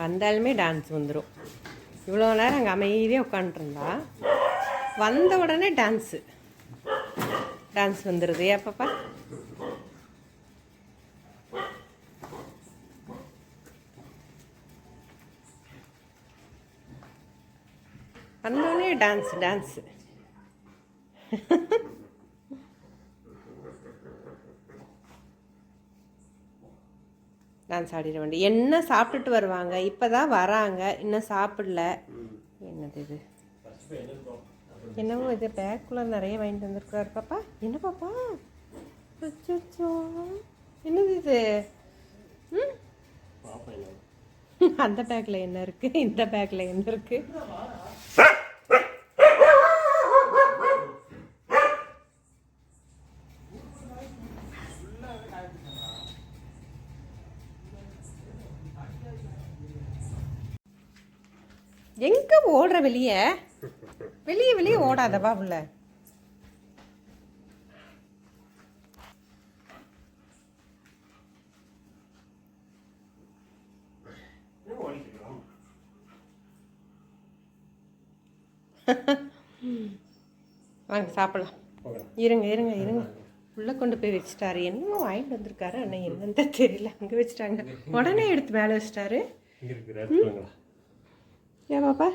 வந்தாலுமே டான்ஸ் வந்துடும் இவ்வளோ நேரம் அங்கே அமைதியாக உட்காந்துருந்தா வந்த உடனே டான்ஸு டான்ஸ் வந்துடுது ஏன் வந்தோடனே டான்ஸ் டான்ஸு டான்ஸ் ஆடிட வேண்டிய என்ன சாப்பிட்டுட்டு வருவாங்க? இப்போ தான் வராங்க. இன்னும் சாப்பிடல. என்னது இது? என்னவோ இது பேக்குள்ளே நிறைய வாங்கிட்டு வந்திருக்காரு பாப்பா. என்ன பாப்பா. என்னது இது? ம்? அந்த பேக்கில் என்ன இருக்கு? இந்த பேக்கில் என்ன இருக்கு? எங்க ஓடுற வெளியே? வெளியே வெளியே ஓடாதவா உள்ள? வாங்க சாப்பிடலாம். இருங்க இருங்க இருங்க. உள்ள கொண்டு போய் வச்சுட்டாரு. என்னவோ வாங்கிட்டு வந்திருக்காரு ஆனால் என்னன்னு தான் தெரியல. அங்கே வச்சுட்டாங்க. உடனே எடுத்து மேலே வச்சுட்டாரு. या बाबा